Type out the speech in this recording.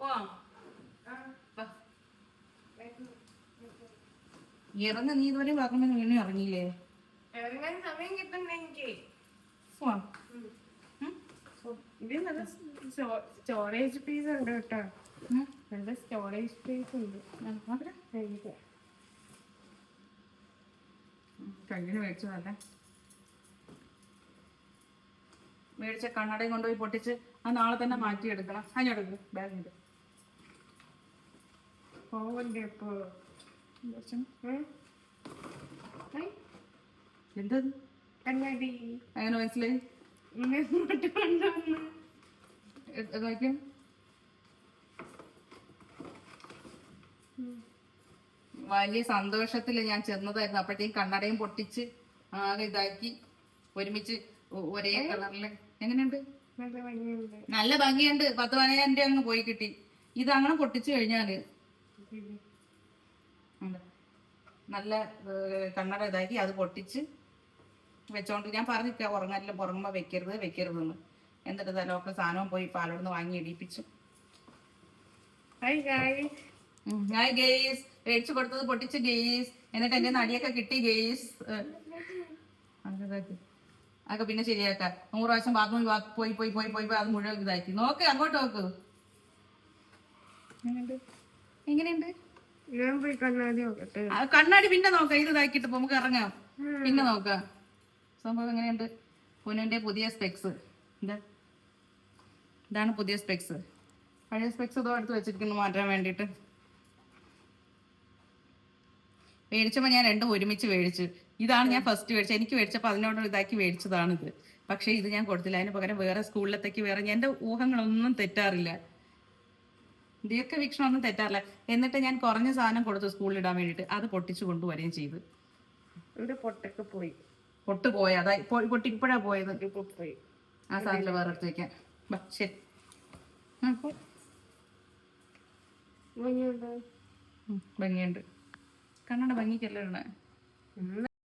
പോവാം. ഇറങ്ങ നീ ഇതുവരെ പറഞ്ഞു വീണ്ടും ഇറങ്ങിയില്ലേ? ഇറങ്ങാൻ സമയം കിട്ടണ്ട എനിക്ക്. പോവാം ഉം? ഇത് നല്ല സ്റ്റോറേജ് പീസ് ഉണ്ട് കേട്ടോ? നല്ല സ്റ്റോറേജ് സ്പേസ് ഉണ്ട്. കല്ലിന് മേടിച്ചതല്ലേ മേടിച്ച കണ്ണടയും കൊണ്ടുപോയി പൊട്ടിച്ച് ആ നാളെ തന്നെ മാറ്റിയെടുക്കണം. അതിനെടുക്കും ബാഗിന്റെ പോവണ്ടേ ഇപ്പൊ എന്തത് കണ്ണാടി. അങ്ങനെ മനസ്സിലായി? നോക്കിയേ. വലിയ സന്തോഷത്തിൽ ഞാൻ ചെന്നതായിരുന്നു. അപ്പോഴത്തേക്കും കണ്ണടയും പൊട്ടിച്ച് ആകെ ഇതാക്കി. ഒരുമിച്ച് ഒരേ കളറിൽ. എങ്ങനെയുണ്ട്? നല്ല ഭംഗിയുണ്ട്. പത്ത് പതിനായിരം രൂപ അങ്ങ് പോയി കിട്ടി. ഇത് അങ്ങനെ പൊട്ടിച്ചു കഴിഞ്ഞാൽ. നല്ല കണ്ണട ഇതാക്കി അത് പൊട്ടിച്ച് വെച്ചോണ്ട് ഞാൻ പറഞ്ഞില്ല ഉറങ്ങല്ല ഉറങ്ങുമ്പോ വെക്കരുത് വെക്കരുതെന്ന് എന്നിട്ട് ഇതാ ലോക്കൽ സാധനവും പോയി പാലോടുന്ന് വാങ്ങി ഇടിപ്പിച്ചു. ഹായ് ഗായ് ഹായ് ഞാൻ ഗെയ്സ് മേടിച്ചു കൊടുത്തത് പൊട്ടിച്ച് ഗെയ്സ് എന്നിട്ട് എന്റെ നടിയൊക്കെ കിട്ടി ഗെയ്സ് അതൊക്കെ പിന്നെ ശരിയാക്കാം. നൂറ് പ്രാവശ്യം ബാത്റൂമിൽ പോയി പോയി പോയി പോയി പോയി അത് മുഴുവൻ ഇതാക്കി. നോക്ക് അങ്ങോട്ട് നോക്ക്. എങ്ങനെയുണ്ട്? ഞാൻ പോയി കണ്ണാടി നോക്കട്ടെ. കണ്ണാടി പിന്നെ നോക്കാം. ഇത് ഇതാക്കിട്ട് നമുക്ക് ഇറങ്ങാം. പിന്നെ നോക്കാം. സംഭവം എങ്ങനെയുണ്ട്? പൊന്നുവിന്റെ പുതിയ സ്പെക്സ് എന്താ? ഇതാണ് പുതിയ സ്പെക്സ് പഴയ സ്പെക്സ് ഇതോ എടുത്ത് വെച്ചിരിക്കുന്നു മാറ്റാൻ വേണ്ടിയിട്ട്. മേടിച്ചപ്പോൾ ഞാൻ രണ്ടും ഒരുമിച്ച് മേടിച്ചു. ഇതാണ് ഞാൻ ഫസ്റ്റ് മേടിച്ചത്. എനിക്ക് മേടിച്ചപ്പോൾ അതിനോട് ഇതാക്കി മേടിച്ചതാണിത്. പക്ഷേ ഇത് ഞാൻ കൊടുത്തില്ല. അതിന് പകരം വേറെ സ്കൂളിലത്തേക്ക് വേറെ എന്റെ ഊഹങ്ങളൊന്നും തെറ്റാറില്ല. ദീർഘവീക്ഷണമൊന്നും തെറ്റാറില്ല. എന്നിട്ട് ഞാൻ കുറഞ്ഞ സാധനം കൊടുത്തു സ്കൂളിൽ ഇടാൻ വേണ്ടിട്ട് അത് പൊട്ടിച്ചു കൊണ്ടുവരികയും ചെയ്തു. എന്റെ പൊട്ടൊക്കെ പോയി. പൊട്ട് പോയ. അതാ പൊട്ടി ഇപ്പോഴാ പോയത്. പോയി. ആ സാധനം വേറെ എടുത്ത് വെക്കാൻ ശരി. ഭംഗിയുണ്ട്? കണ്ണട ഭംഗിക്കല്ലേ ഇടണേ